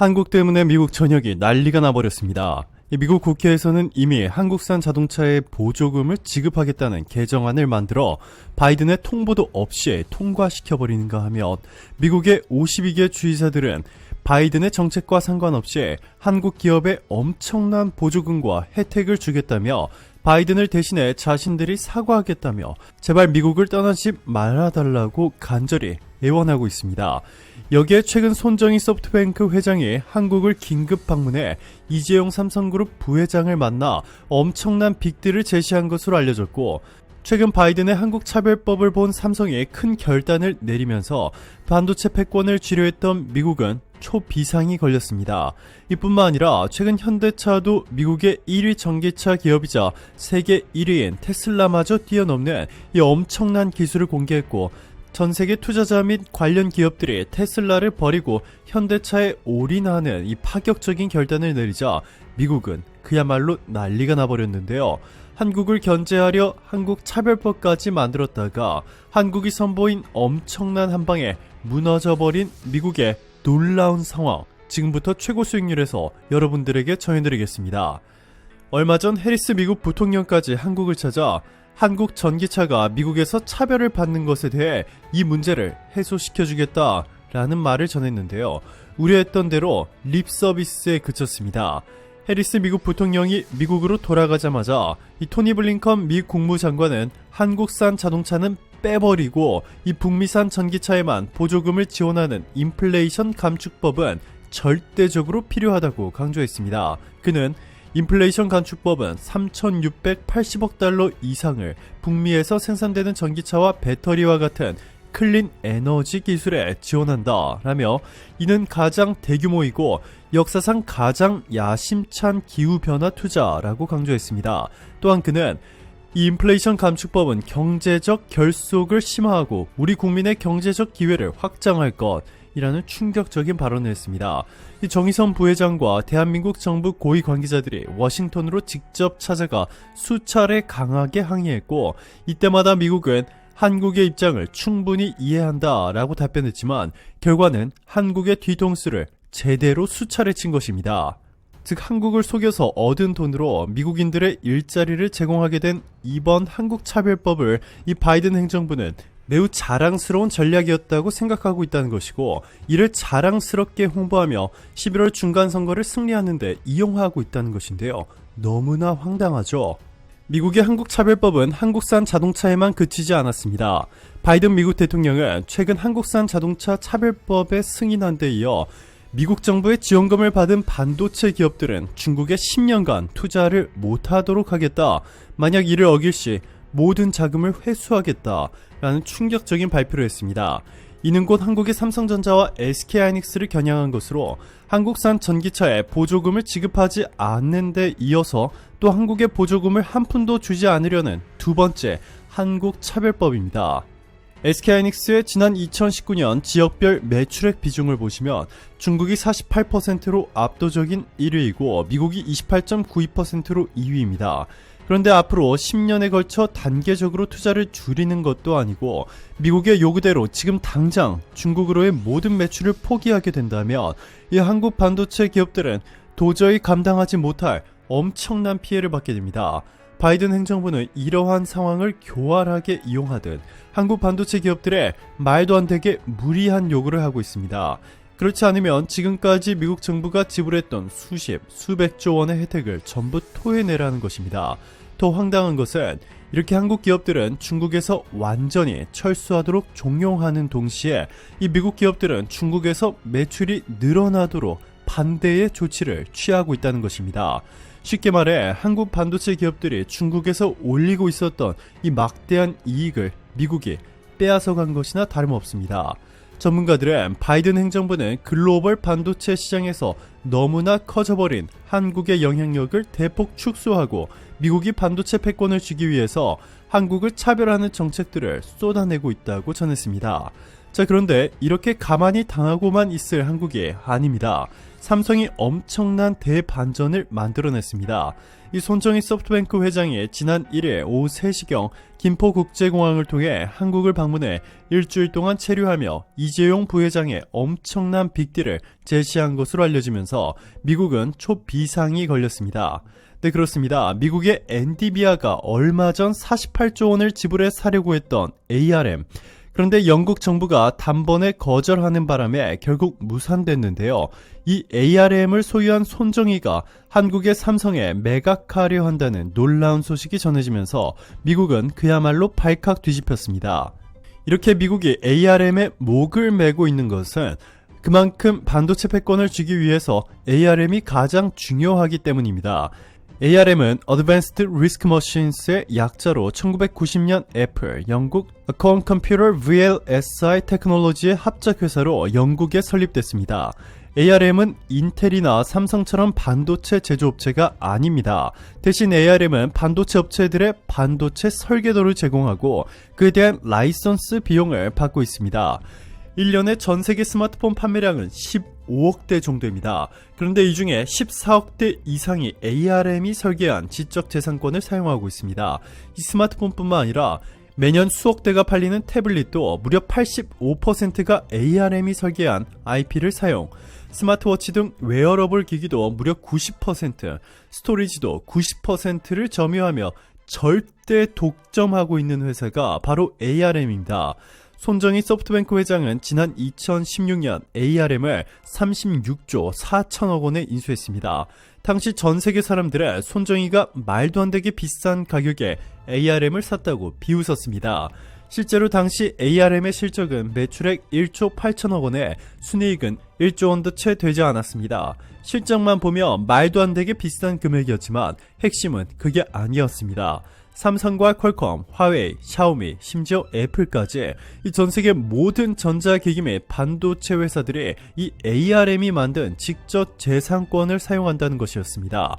한국 때문에 미국 전역이 난리가 나버렸습니다. 이 미국 국회에서는 이미 한국산 자동차에 보조금을 지급하겠다는 개정안을 만들어 바이든의 통보도 없이 통과시켜버리는가 하면 미국의 52개 주의사들은 바이든의 정책과 상관없이 한국 기업에 엄청난 보조금과 혜택을 주겠다며 바이든을 대신해 자신들이 사과하겠다며 제발 미국을 떠나지 말아달라고 간절히 애원하고 있습니다. 여기에 최근 손정희 소프트뱅크 회장이 한국을 긴급 방문해 이재용 삼성그룹 부회장을 만나 엄청난 빅딜을 제시한 것으로 알려졌고 최근 바이든의 한국 차별법을 본 삼성이 큰 결단을 내리면서 반도체 패권을 쥐려했던 미국은 초비상이 걸렸습니다. 이뿐만 아니라 최근 현대차도 미국의 1위 전기차 기업이자 세계 1위인 테슬라마저 뛰어넘는 이 엄청난 기술을 공개했고 전 세계 투자자 및 관련 기업들이 테슬라를 버리고 현대차에 올인하는 이 파격적인 결단을 내리자 미국은 그야말로 난리가 나버렸는데요. 한국을 견제하려 한국 차별법까지 만들었다가 한국이 선보인 엄청난 한방에 무너져버린 미국의 놀라운 상황. 지금부터 최고 수익률에서 여러분들에게 전해드리겠습니다. 얼마 전 해리스 미국 부통령까지 한국을 찾아 한국 전기차가 미국에서 차별을 받는 것에 대해 이 문제를 해소시켜주겠다 라는 말을 전했는데요. 우려했던 대로 립 서비스에 그쳤습니다. 해리스 미국 부통령이 미국으로 돌아가자마자 이 토니 블링컨 미 국무장관은 한국산 자동차는 빼버리고 이 북미산 전기차에만 보조금을 지원하는 인플레이션 감축법은 절대적으로 필요하다고 강조했습니다. 그는 인플레이션 감축법은 3,680억 달러 이상을 북미에서 생산되는 전기차와 배터리와 같은 클린 에너지 기술에 지원한다 라며 이는 가장 대규모이고 역사상 가장 야심찬 기후변화 투자라고 강조했습니다. 또한 그는 이 인플레이션 감축법은 경제적 결속을 심화하고 우리 국민의 경제적 기회를 확장할 것 이라는 충격적인 발언을 했습니다. 이 정의선 부회장과 대한민국 정부 고위 관계자들이 워싱턴으로 직접 찾아가 수차례 강하게 항의했고 이때마다 미국은 한국의 입장을 충분히 이해한다 라고 답변했지만 결과는 한국의 뒤통수를 제대로 수차례 친 것입니다. 즉 한국을 속여서 얻은 돈으로 미국인들의 일자리를 제공하게 된 이번 한국 차별법을 이 바이든 행정부는 매우 자랑스러운 전략이었다고 생각하고 있다는 것이고 이를 자랑스럽게 홍보하며 11월 중간 선거를 승리하는데 이용하고 있다는 것인데요. 너무나 황당하죠. 미국의 한국 차별법은 한국산 자동차에만 그치지 않았습니다. 바이든 미국 대통령은 최근 한국산 자동차 차별법에 승인한 데 이어 미국 정부의 지원금을 받은 반도체 기업들은 중국에 10년간 투자를 못하도록 하겠다. 만약 이를 어길 시 모든 자금을 회수하겠다 라는 충격적인 발표를 했습니다. 이는 곧 한국의 삼성전자와 SK하이닉스를 겨냥한 것으로 한국산 전기차에 보조금을 지급하지 않는 데 이어서 또 한국의 보조금을 한 푼도 주지 않으려는 두 번째 한국 차별법입니다. SK하이닉스의 지난 2019년 지역별 매출액 비중을 보시면 중국이 48%로 압도적인 1위이고 미국이 28.92%로 2위입니다. 그런데 앞으로 10년에 걸쳐 단계적으로 투자를 줄이는 것도 아니고 미국의 요구대로 지금 당장 중국으로의 모든 매출을 포기하게 된다면 이 한국 반도체 기업들은 도저히 감당하지 못할 엄청난 피해를 받게 됩니다. 바이든 행정부는 이러한 상황을 교활하게 이용하듯 한국 반도체 기업들의 말도 안 되게 무리한 요구를 하고 있습니다. 그렇지 않으면 지금까지 미국 정부가 지불했던 수십, 수백조 원의 혜택을 전부 토해내라는 것입니다. 더 황당한 것은 이렇게 한국 기업들은 중국에서 완전히 철수하도록 종용하는 동시에 이 미국 기업들은 중국에서 매출이 늘어나도록 반대의 조치를 취하고 있다는 것입니다. 쉽게 말해 한국 반도체 기업들이 중국에서 올리고 있었던 이 막대한 이익을 미국이 빼앗아 간 것이나 다름없습니다. 전문가들은 바이든 행정부는 글로벌 반도체 시장에서 너무나 커져버린 한국의 영향력을 대폭 축소하고 미국이 반도체 패권을 주기 위해서 한국을 차별하는 정책들을 쏟아내고 있다고 전했습니다. 자, 그런데 이렇게 가만히 당하고만 있을 한국이 아닙니다. 삼성이 엄청난 대반전을 만들어냈습니다. 이 손정희 소프트뱅크 회장이 지난 1일 오후 3시경 김포국제공항을 통해 한국을 방문해 일주일 동안 체류하며 이재용 부회장의 엄청난 빅딜을 제시한 것으로 알려지면서 미국은 초비상이 걸렸습니다. 네, 그렇습니다. 미국의 엔디비아가 얼마 전 48조 원을 지불해 사려고 했던 ARM. 그런데 영국 정부가 단번에 거절하는 바람에 결국 무산됐는데요. 이 ARM을 소유한 손정희가 한국의 삼성에 매각하려 한다는 놀라운 소식이 전해지면서 미국은 그야말로 발칵 뒤집혔습니다. 이렇게 미국이 ARM의 목을 메고 있는 것은 그만큼 반도체 패권을 쥐기 위해서 ARM이 가장 중요하기 때문입니다. ARM은 Advanced Risk Machines의 약자로 1990년 애플, 영국 Acom Computer VLSI 테크놀로지의 합작회사로 영국에 설립됐습니다. ARM은 인텔이나 삼성처럼 반도체 제조업체가 아닙니다. 대신 ARM은 반도체 업체들의 반도체 설계도를 제공하고 그에 대한 라이선스 비용을 받고 있습니다. 1년에 전 세계 스마트폰 판매량은 15억대 정도입니다. 그런데 이 중에 14억대 이상이 ARM이 설계한 지적재산권을 사용하고 있습니다. 이 스마트폰뿐만 아니라 매년 수억 대가 팔리는 태블릿도 무려 85%가 ARM이 설계한 IP를 사용, 스마트워치 등 웨어러블 기기도 무려 90%, 스토리지도 90%를 점유하며 절대 독점하고 있는 회사가 바로 ARM입니다. 손정희 소프트뱅크 회장은 지난 2016년 ARM을 36조 4천억 원에 인수했습니다. 당시 전 세계 사람들은 손정희가 말도 안 되게 비싼 가격에 ARM을 샀다고 비웃었습니다. 실제로 당시 ARM의 실적은 매출액 1조 8천억 원에 순이익은 1조 원도 채 되지 않았습니다. 실적만 보면 말도 안 되게 비싼 금액이었지만 핵심은 그게 아니었습니다. 삼성과 퀄컴, 화웨이, 샤오미, 심지어 애플까지 이전 세계 모든 전자기기 및 반도체 회사들이 이 ARM이 만든 직접 재산권을 사용한다는 것이었습니다.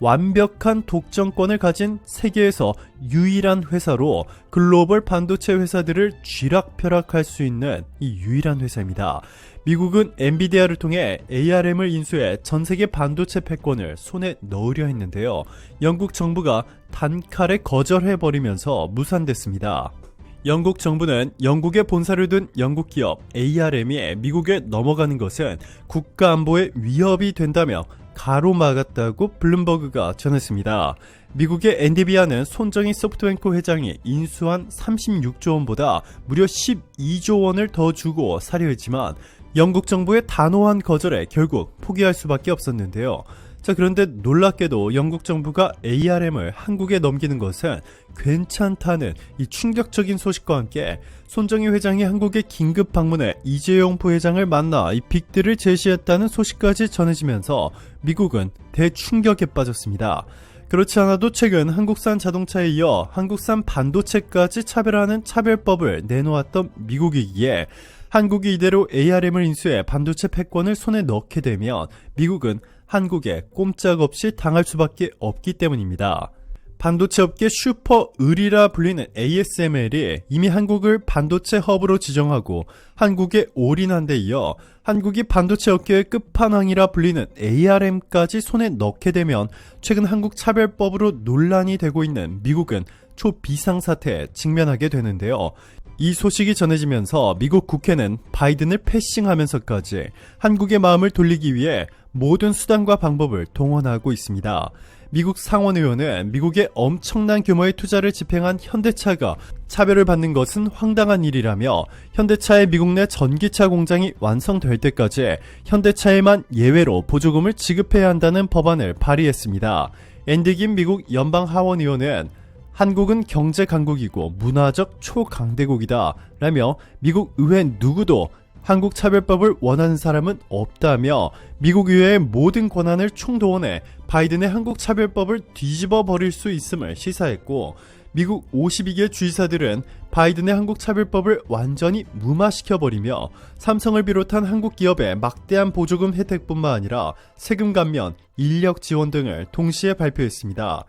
완벽한 독점권을 가진 세계에서 유일한 회사로 글로벌 반도체 회사들을 쥐락펴락할 수 있는 이 유일한 회사입니다. 미국은 엔비디아를 통해 ARM을 인수해 전 세계 반도체 패권을 손에 넣으려 했는데요. 영국 정부가 단칼에 거절해버리면서 무산됐습니다. 영국 정부는 영국에 본사를 둔 영국 기업 ARM이 미국에 넘어가는 것은 국가 안보에 위협이 된다며 가로막았다고 블룸버그가 전했습니다. 미국의 엔디비아는 손정희 소프트뱅크 회장이 인수한 36조 원보다 무려 12조 원을 더 주고 사려 했지만 영국 정부의 단호한 거절에 결국 포기할 수밖에 없었는데요. 자, 그런데 놀랍게도 영국 정부가 ARM을 한국에 넘기는 것은 괜찮다는 이 충격적인 소식과 함께 손정희 회장이 한국에 긴급 방문해 이재용 부회장을 만나 이 빅들을 제시했다는 소식까지 전해지면서 미국은 대충격에 빠졌습니다. 그렇지 않아도 최근 한국산 자동차에 이어 한국산 반도체까지 차별하는 차별법을 내놓았던 미국이기에 한국이 이대로 ARM을 인수해 반도체 패권을 손에 넣게 되면 미국은 한국에 꼼짝없이 당할 수밖에 없기 때문입니다. 반도체 업계 슈퍼 을이라 불리는 ASML이 이미 한국을 반도체 허브로 지정하고 한국에 올인한 데 이어 한국이 반도체 업계의 끝판왕이라 불리는 ARM까지 손에 넣게 되면 최근 한국 차별법으로 논란이 되고 있는 미국은 초비상사태에 직면하게 되는데요. 이 소식이 전해지면서 미국 국회는 바이든을 패싱하면서까지 한국의 마음을 돌리기 위해 모든 수단과 방법을 동원하고 있습니다. 미국 상원의원은 미국의 엄청난 규모의 투자를 집행한 현대차가 차별을 받는 것은 황당한 일이라며 현대차의 미국 내 전기차 공장이 완성될 때까지 현대차에만 예외로 보조금을 지급해야 한다는 법안을 발의했습니다. 앤디 김 미국 연방 하원 의원은 한국은 경제 강국이고 문화적 초강대국이다 라며 미국 의회 누구도 한국 차별법을 원하는 사람은 없다며 미국 의회의 모든 권한을 총동원해 바이든의 한국 차별법을 뒤집어 버릴 수 있음을 시사했고 미국 52개 주지사들은 바이든의 한국 차별법을 완전히 무마시켜 버리며 삼성을 비롯한 한국 기업의 막대한 보조금 혜택뿐만 아니라 세금 감면, 인력 지원 등을 동시에 발표했습니다.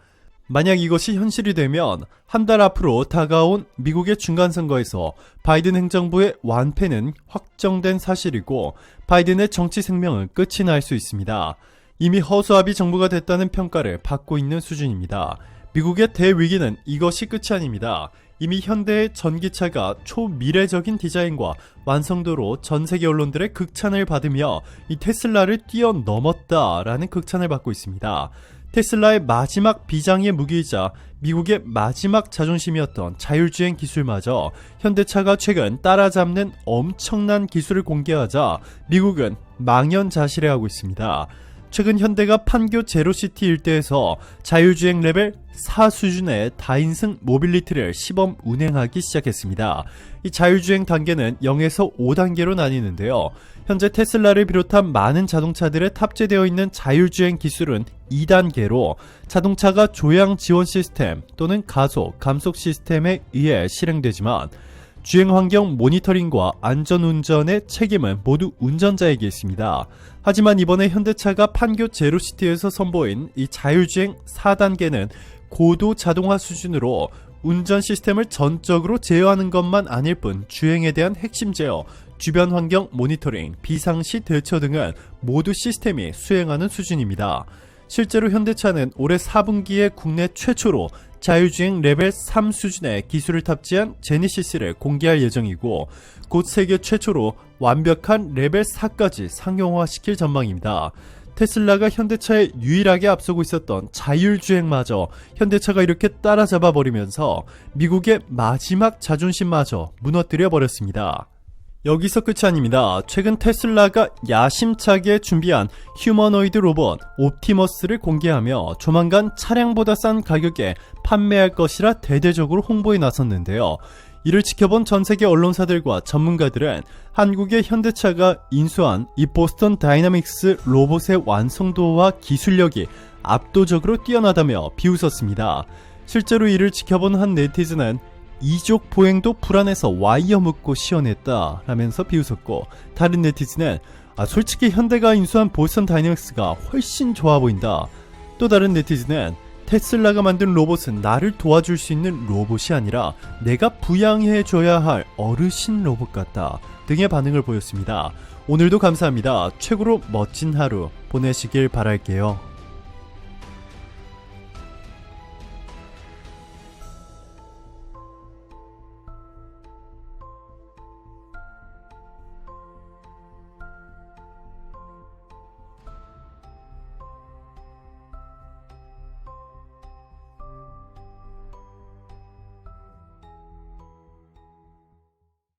만약 이것이 현실이 되면 한 달 앞으로 다가온 미국의 중간선거에서 바이든 행정부의 완패는 확정된 사실이고 바이든의 정치 생명은 끝이 날 수 있습니다. 이미 허수아비 정부가 됐다는 평가를 받고 있는 수준입니다. 미국의 대위기는 이것이 끝이 아닙니다. 이미 현대의 전기차가 초미래적인 디자인과 완성도로 전 세계 언론들의 극찬을 받으며 이 테슬라를 뛰어넘었다라는 극찬을 받고 있습니다. 테슬라의 마지막 비장의 무기이자 미국의 마지막 자존심이었던 자율주행 기술마저 현대차가 최근 따라잡는 엄청난 기술을 공개하자 미국은 망연자실해하고 있습니다. 최근 현대가 판교 제로시티 일대에서 자율주행 레벨 4 수준의 다인승 모빌리티를 시범 운행하기 시작했습니다. 이 자율주행 단계는 0에서 5단계로 나뉘는데요. 현재 테슬라를 비롯한 많은 자동차들에 탑재되어 있는 자율주행 기술은 2단계로 자동차가 조향 지원 시스템 또는 가속, 감속 시스템에 의해 실행되지만 주행 환경 모니터링과 안전 운전의 책임은 모두 운전자에게 있습니다. 하지만 이번에 현대차가 판교 제로시티에서 선보인 이 자율주행 4단계는 고도 자동화 수준으로 운전 시스템을 전적으로 제어하는 것만 아닐 뿐 주행에 대한 핵심 제어, 주변 환경 모니터링, 비상시 대처 등은 모두 시스템이 수행하는 수준입니다. 실제로 현대차는 올해 4분기에 국내 최초로 자율주행 레벨 3 수준의 기술을 탑재한 제니시스를 공개할 예정이고 곧 세계 최초로 완벽한 레벨 4까지 상용화시킬 전망입니다. 테슬라가 현대차에 유일하게 앞서고 있었던 자율주행마저 현대차가 이렇게 따라잡아 버리면서 미국의 마지막 자존심마저 무너뜨려 버렸습니다. 여기서 끝이 아닙니다. 최근 테슬라가 야심차게 준비한 휴머노이드 로봇 옵티머스를 공개하며 조만간 차량보다 싼 가격에 판매할 것이라 대대적으로 홍보에 나섰는데요. 이를 지켜본 전 세계 언론사들과 전문가들은 한국의 현대차가 인수한 이 보스턴 다이나믹스 로봇의 완성도와 기술력이 압도적으로 뛰어나다며 비웃었습니다. 실제로 이를 지켜본 한 네티즌은 이족 보행도 불안해서 와이어 묶고 시연했다 라면서 비웃었고 다른 네티즌은 아 솔직히 현대가 인수한 보스턴 다이내믹스가 훨씬 좋아 보인다. 또 다른 네티즌은 테슬라가 만든 로봇은 나를 도와줄 수 있는 로봇이 아니라 내가 부양해줘야 할 어르신 로봇 같다 등의 반응을 보였습니다. 오늘도 감사합니다. 최고로 멋진 하루 보내시길 바랄게요